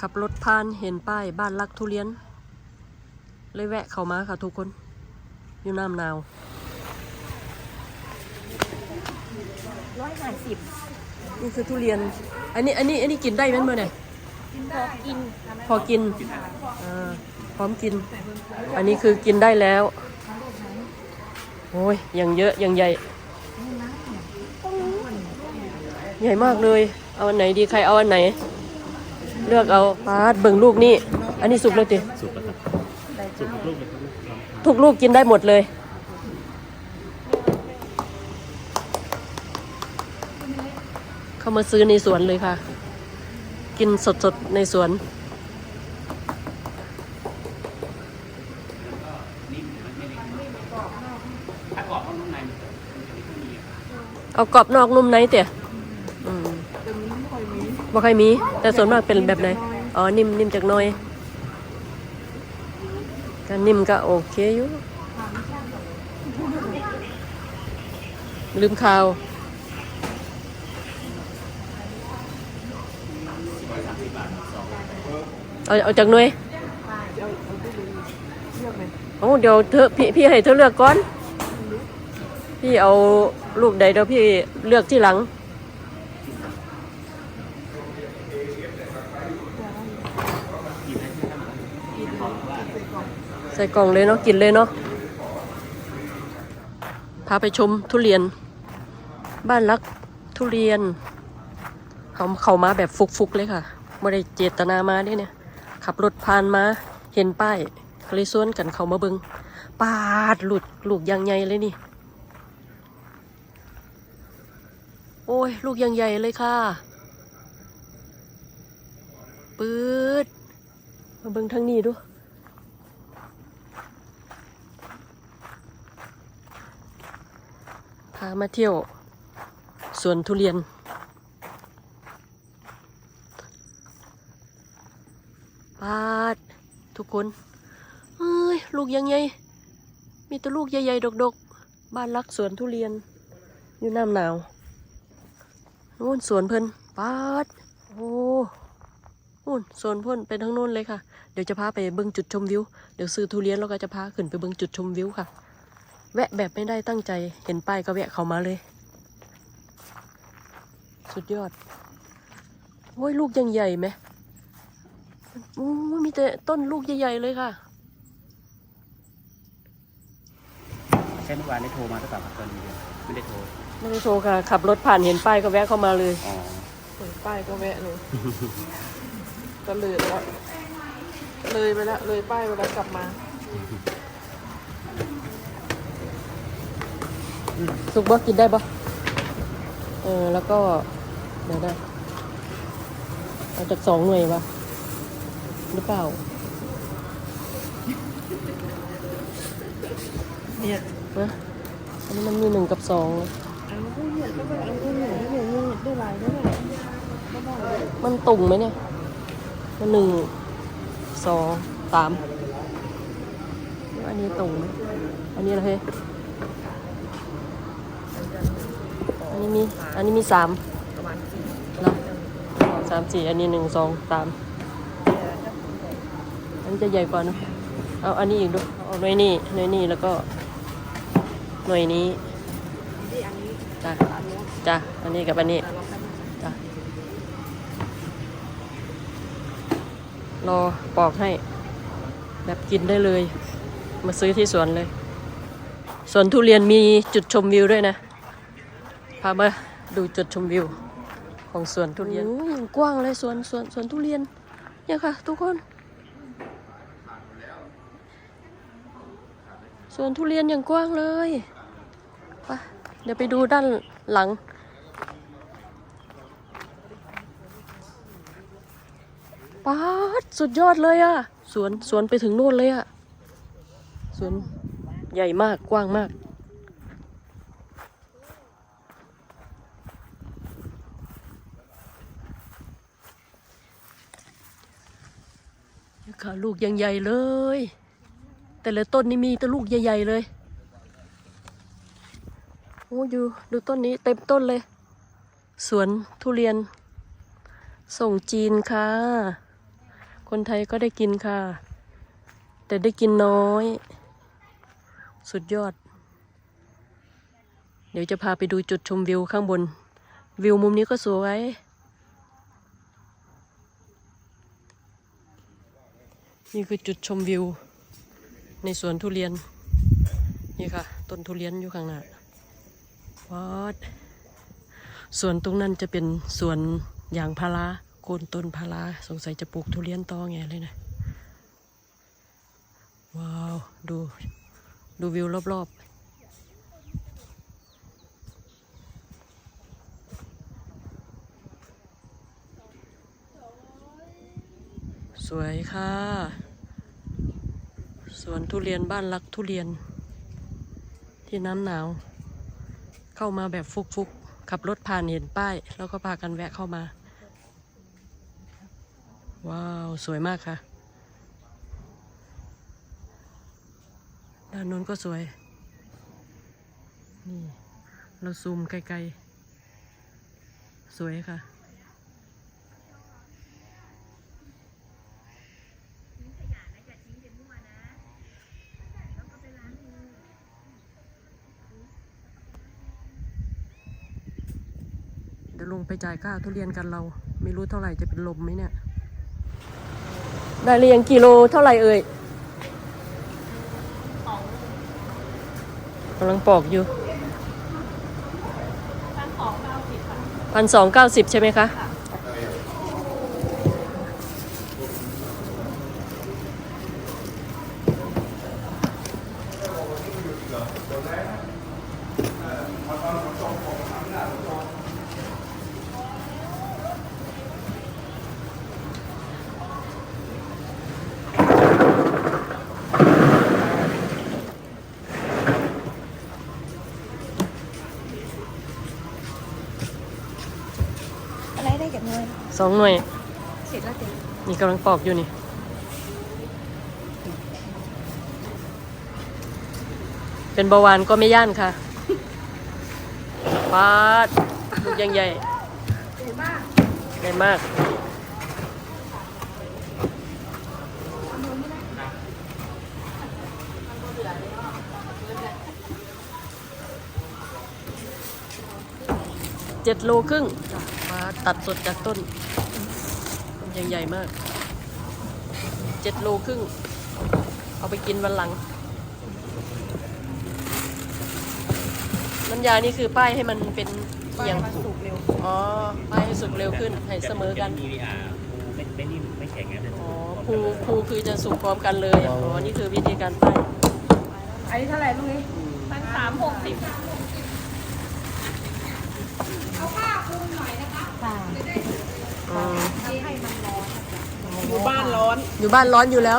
ขับรถผ่านเห็นป้ายบ้านรักทุเรียน เลยแวะเข้ามาค่ะทุกคน อยู่น้ำหนาวร้อยห้าสิบนี่คือทุเรียน อันนี้อันนี้อันนี้กินได้ไหมเมื่อไหร่พอกิน พอกินอ่าพร้อมกิน อันนี้คือกินได้แล้ว โอ้ยอย่างเยอะอย่างใหญ่ ใหญ่มากเลย เอาอันไหนดีใครเอาอันไหน เลือกเอาปาดเบิ่งลูกนี่ อันนี้สุกแล้วติสุกแล้วครับสุกทุกลูกเลยครับทุกลูกกินได้หมดเลย เข้ามาซื้อในสวนเลยค่ะ กินสดๆในสวนถ้ากรอบข้างในเอากรอบนอกนุ่มในเตี่ยอืม บ่ค่อยมี แต่ส่วนมากเป็นแบบไหนอ๋อนิ่มนิ่มจากน้อยก็นิ่มก็โอเคอยู่ ลืมข่าวเอาเอาจากหน่วยโอ้เดี๋ยวเธอพี่พี่ให้เธอเลือกก่อน พี่เอาลูกใดเดี๋ยวพี่เลือกที่หลัง ใส่กล่องเลยเนาะกินเลยเนาะพาไปชมทุเรียน บ้านรักทุเรียนเขาเขามาแบบฟุกๆเลยค่ะไม่ได้เจตนามาเด้เนี่ย ขับรถผ่านมาเห็นป้ายเขาเลยส่วนกันเขามาเบิงปาดหลุดลูกยางใหญ่เลยนี่ โอ้ย ลูกยังใหญ่เลยค่ะปื๊ดมาเบิงทางนี้ดู พามาเที่ยวสวนทุเรียน ปาด ทุกคน เอ้ย ลูกยังไง มีแต่ลูกใหญ่ๆ ดกๆ บ้านรักสวนทุเรียน อยู่น้ำหนาวนู่นสวนเพิ่นปาด โอ้นู่นสวนเพิ่นเป็นทั้งนู่นเลยค่ะ เดี๋ยวจะพาไปเบิ่งจุดชมวิว เดี๋ยวซื้อทุเรียนแล้วก็จะพาขึ้นไปเบิ่งจุดชมวิวค่ะ แวะแบบไม่ได้ตั้งใจ เห็นป้ายก็แวะเข้ามาเลย สุดยอด โอ้ยลูกยังใหญ่ไหมโอ้ยมีแต่ต้นลูกใหญ่ๆเลยค่ะแค่เมื่อวานได้โทรมาหรือเปล่าครับตอนนี้ไม่ได้โทร ไม่ได้โทรค่ะ ขับรถผ่านเห็นป้ายก็แวะเข้ามาเลยอ๋อเปิดป้ายก็แวะเลย ก็เลยแล้วเลยไปแล้วเลยป้ายไปแล้วกลับมา สุกบ่กินได้บ่เออแล้วก็เดี๋ยวได้เอาจากสองหน่วยปะหรือเปล่า เนี่ยนะอันนี้มันมีหนึ่งกับสองอันนี้เนี่ยก็แบบอันนี้เนี่ยเนี่ยเนี่ยได้หลายได้หลายก็ได้เลยมันตุ่งไหมเนี่ยมันหนึ่งสองสามอันนี้ตุ่งไหมอันนี้อะไรเฮ้ย อันนี้มี อันนี้มีสามประมาณสี่เนาะสามสี่อันนี้หนึ่งสองสามอันนี้จะใหญ่กว่าเนอะเอาอันนี้อีกดูเอาหน่วยนี้หน่วยนี้แล้วก็หน่วยนี้ที่อันนี้จ้ะอันนี้จ้ะอันนี้กับอันนี้แต่เราแค่จ้ะรอปอกให้ แบบกินได้เลย มาซื้อที่สวนเลยสวนทุเรียนมีจุดชมวิวด้วยนะ พามาดูจุดชมวิวของสวนทุเรียนโอ้ยกว้างเลยสวนสวนสวนทุเรียน เนี่ยค่ะ ทุกคน สวนทุเรียนอย่างกว้างเลยไปเดี๋ยวไปดูด้านหลัง ป๊าดสุดยอดเลยอะสวนสวนไปถึงนู่นเลยอะสวนใหญ่มากกว้างมากเนี่ย ค่ะลูกยังใหญ่เลย แต่ละต้นนี่มีแต่ลูกใหญ่ ๆ เลยโอ้ยูดูต้นนี้เต็มต้นเลย สวนทุเรียน ส่งจีนค่ะ คนไทยก็ได้กินค่ะ แต่ได้กินน้อย สุดยอด เดี๋ยวจะพาไปดูจุดชมวิวข้างบน วิวมุมนี้ก็สวย นี่คือจุดชมวิว ในสวนทุเรียน นี่ค่ะ ต้นทุเรียนอยู่ข้างหน้าวอดส่วนตรงนั้นจะเป็นสวนยางพาราโคนต้นพาราสงสัยจะปลูกทุเรียนต่อไงเลยนะ ว้าว ดู ดูวิวรอบๆ สวยค่ะ สวนทุเรียนบ้านรักทุเรียน ที่น้ำหนาว เข้ามาแบบฟุกๆ ขับรถผ่านเห็นป้าย แล้วก็พากันแวะเข้ามา ว้าว สวยมากค่ะ ด้านโน้นก็สวย นี่ เราซูมไกลๆ สวยค่ะ เดี๋ยวลง ไปจ่ายค่าทุเรียนกันเรา ไม่รู้เท่าไหร่จะเป็นลมไหมเนี่ย ได้เรียงกิโลเท่าไหร่เอ่ยกำลังปอกอยู่พันสองเก้าสิบใช่ไหมคะ อะไรได้จากหน่วย สองหน่วย เสร็จแล้วเต็มนี่กำลังปอกอยู่นี่ เป็นเบาหวานก็ไม่ย่านค่ะปาดลูกยังใหญ่เห็นมากใหญ่มากเจ็ดโลครึ่ง ตัดสดจากต้นมันยังใหญ่มากเจ็ดโลครึ่ง เอาไปกินวันหลัง น้ำยานี่คือป้ายให้มันเป็นเอียงมันสุกเร็ว อ๋อ ป้ายให้สุกเร็วขึ้น ให้เสมอกันมีอ่าภูไม่ไม่นิ่มไม่แข็งนะอ๋อภูภูคือจะสุกพร้อมกันเลย อ๋อ นี่คือวิธีการป้ายอันนี้เท่าไหร่ลูกนี้ตั้งสามหกสิบเอาผ้าคลุมหน่อยนะคะค่ะ อืม ให้มันร้อน อยู่บ้านร้อนอยู่บ้านร้อนอยู่แล้ว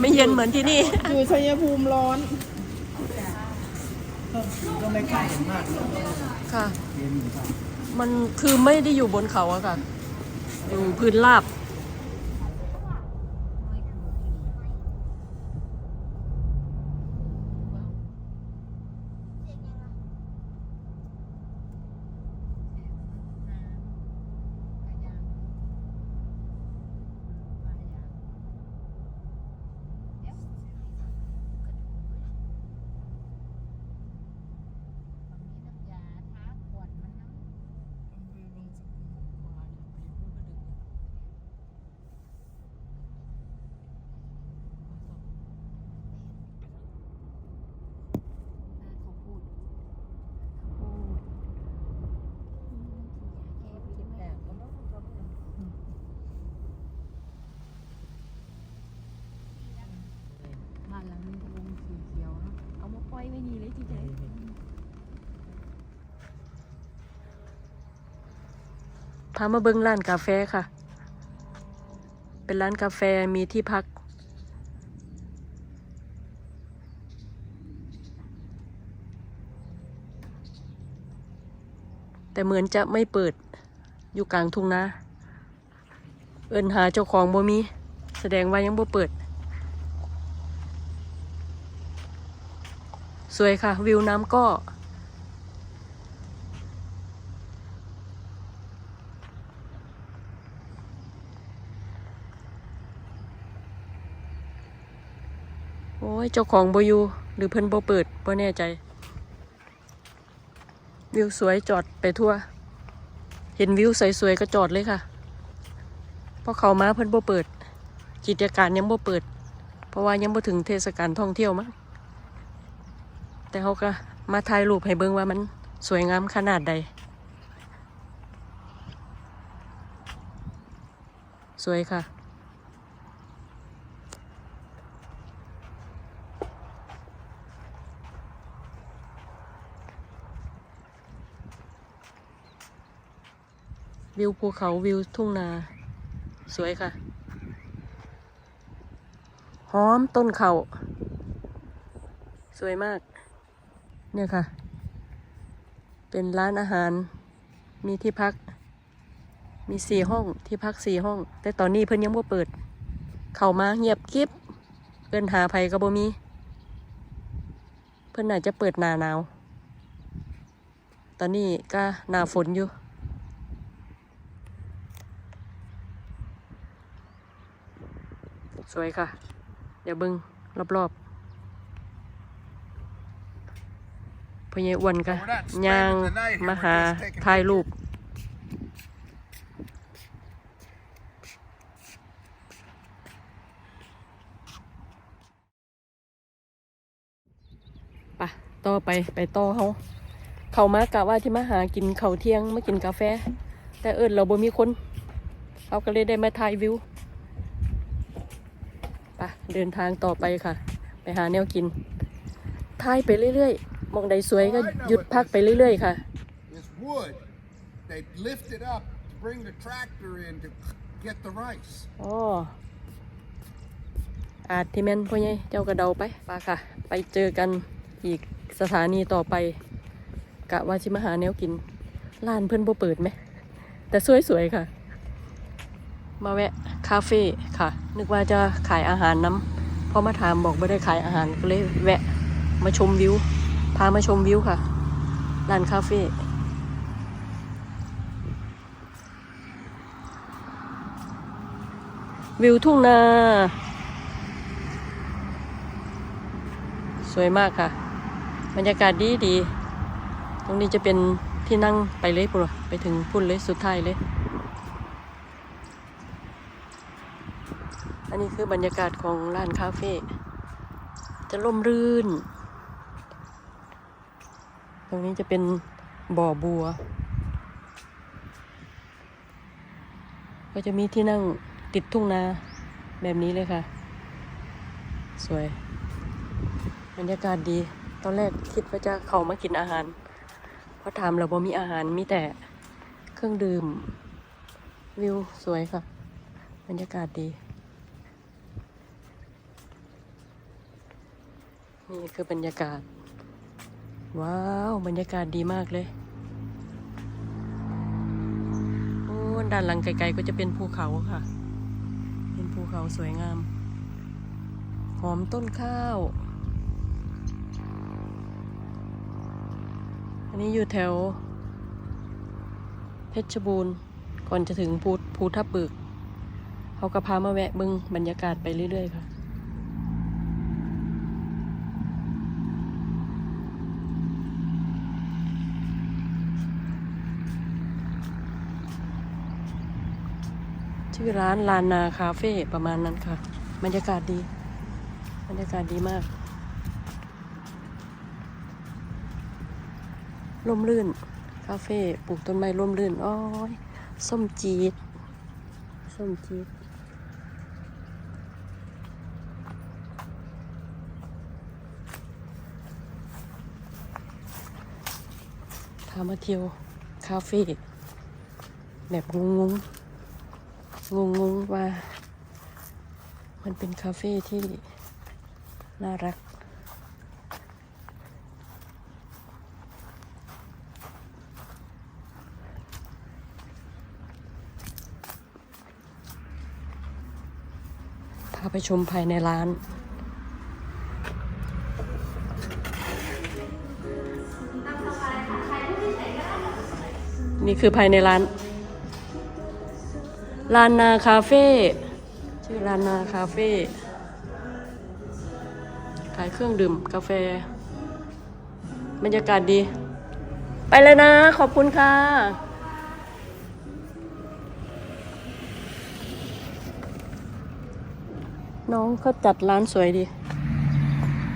ไม่เย็นเหมือนที่นี่ อยู่ชัยภูมิร้อนค่ะ มันคือไม่ได้อยู่บนเขาอะค่ะ อยู่พื้นราบ บ้านหลังนี้วงสีเขียวนะเอามาปล่อยไี่ใจพามาเบิ้งร้านกาแฟค่ะ เป็นร้านกาแฟมีที่พัก แต่เหมือนจะไม่เปิดอยู่กลางทุ่งนาเอินหาเจ้าของบ่มี แสดงว่ายังบ่เปิด สวยค่ะ วิวน้ำก็ โอ้ย เจ้าของบอยูหรือเพิ่นบเปิดบ่แน่ใจ วิวสวยจอดไปทั่ว เห็นวิวสวยๆ ก็จอดเลยค่ะ เพราะเขามาเพิ่นบ่เปิด กิจการยังบ่เปิด เพราะว่ายังบ่ถึงเทศกาลท่องเที่ยวมั้ง แต่เขาก็มาถ่ายรูปให้เบิ่งว่ามันสวยงามขนาดใด สวยค่ะ วิวภูเขาวิวทุ่งนา สวยค่ะ หอมต้นเขาสวยมาก เนี่ยค่ะ เป็นร้านอาหาร มีที่พัก มีสี่ห้อง ที่พักสี่ห้อง แต่ตอนนี้เพิ่นยังบ่เปิด เข้ามาเงียบกริบเอินหาภัยก็บ่มี เพิ่นน่าจจะเปิดหนาหนาว ตอนนี้ก็หนาฝนอยู่สวยค่ะ เดี๋ยวบึงรอบๆ พอใหญอ้วนก็ย่างมาหาถ่ายรูปปะต่อไปไปต่อเขาเขามากะว่าที่มาหากินเขาวเที่ยงมากินกาแฟ แต่เอิญเราบ่มีคนเขาก็เลยได้มาถ่ายวิวปะเดินทางต่อไปค่ะ ไปหาแนวกินถ่ายไปเรื่อยๆ มองใดสวยก็หยุดพักไปเรื่อยๆค่ะ It's wood. They lift it up to bring the tractor in to get the rice. อ๋ออาจที่แม่นพ่อใหญ่เจ้ากระเดาไปปาค่ะ ไปเจอกันอีกสถานีต่อไป กะว่าชิมาหาแนวกินร้านเพื่อนบ่เปิดไหม แต่สวยๆค่ะ มาแวะคาเฟ่ค่ะ นึกว่าจะขายอาหารน้ำพอมาถามบอกไม่ได้ขายอาหารก็เลยแวะมาชมวิว พามาชมวิวค่ะร้านคาเฟ่วิวทุ่งนา สวยมากค่ะ บรรยากาศดีดี ตรงนี้จะเป็นที่นั่งไปเลยปุ่นไปถึงพุ่นเลยสุดท้ายเลย อันนี้คือบรรยากาศของร้านคาเฟ่จะร่มรื่น ตรงนี้จะเป็นบ่อบัว ก็จะมีที่นั่งติดทุ่งนาแบบนี้เลยค่ะ สวย บรรยากาศดี ตอนแรกคิดว่าจะเข้ามากินอาหาร เพราะถามเราบ่มีอาหารมีแต่เครื่องดื่ม วิวสวยค่ะ บรรยากาศดี นี่คือบรรยากาศ ว้าว บรรยากาศดีมากเลย โอ้ด้านหลังไกลๆก็จะเป็นภูเขาค่ะ เป็นภูเขาสวยงาม หอมต้นข้าว อันนี้อยู่แถว เพชรบูรณ์ ก่อนจะถึงภูภูทับปึกเขาก็พามาแวะบึงบรรยากาศไปเรื่อยๆค่ะ ชื่อร้านลานาคาเฟ่ประมาณนั้นค่ะ บรรยากาศดี บรรยากาศดีมาก ร่มรื่น คาเฟ่ปลูกต้นไม้ร่มรื่นอ้อยส้มจีดส้มจีดพามาเที่ยวคาเฟ่แบบงงง งงงว่า มันเป็นคาเฟ่ที่น่ารัก พาไปชมภายในร้านนี่คือภายในร้าน ลานนาคาเฟ่ชื่อลานนาคาเฟ่ขายเครื่องดื่มกาแฟ บรรยากาศดี ไปเลยนะ ขอบคุณค่ะ น้องเขาจัดร้านสวยดี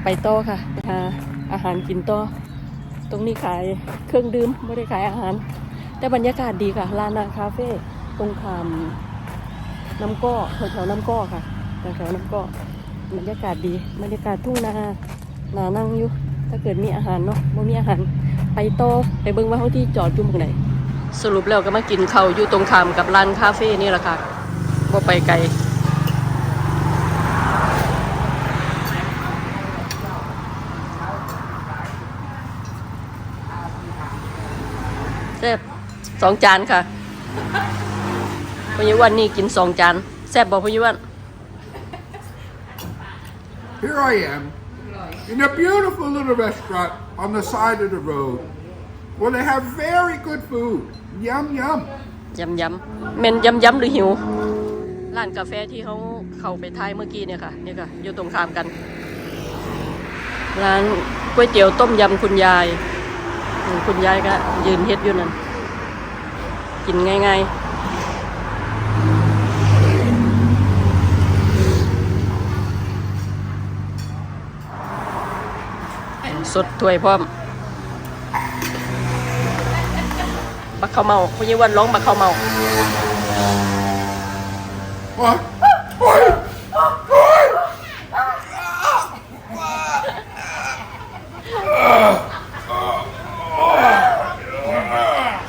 ไปโต้ค่ะไปหาอาหารกินโต้ตรงนี้ขายเครื่องดื่มไม่ได้ขายอาหาร แต่บรรยากาศดีค่ะร้านนาคาเฟ่ ตรงขามน้ำก้อแถวๆน้ำก้อค่ะแถวๆน้ำก้อบรรยากาศดีบรรยากาศทุ่งนาหนานั่งอยู่ถ้าเกิดมีอาหารเนาะบ่มีอาหารไปโตไปเบิ่งว่าเขาที่จอดจุ่มตรงไหนสรุปแล้วก็มากินข้าวอยู่ตรงขามกับร้านคาเฟ่นี่แหละค่ะบ่ไปไกลแซ่บสองจานค่ะ พยาวันนี่กินสองจานแซ่บบอกพยาวัน Here I am in a beautiful little restaurant on the side of the road where they have very good food. Yum, yum. ยำยำเมนยำยำหรือหิว ร้านกาแฟที่เขาเข้าไปท้ายเมื่อกี้เนี่ยค่ะนี่ค่ะ อยู่ตรงข้ามกัน ร้านก๋วยเตี๋ยวต้มยำคุณยายอืมคุณยายก็ยืนเฮ็ดอยู่นั่น กินง่ายๆ สดถ้วยพร้อมบักข้าวเมาคุณยี่วันร้องบักข้าวเมา What? What? What?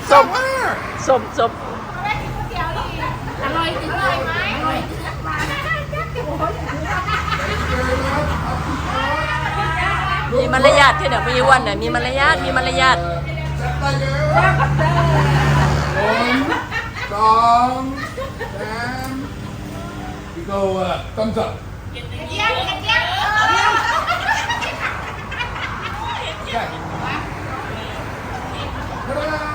ส้มส้มส้ม มีมารยาทที่เดี๋ยวไม่ยวันเนี่ยมีมารยาทมีมารยาทสองสามพี่โก้ตั้มจับไม่ได้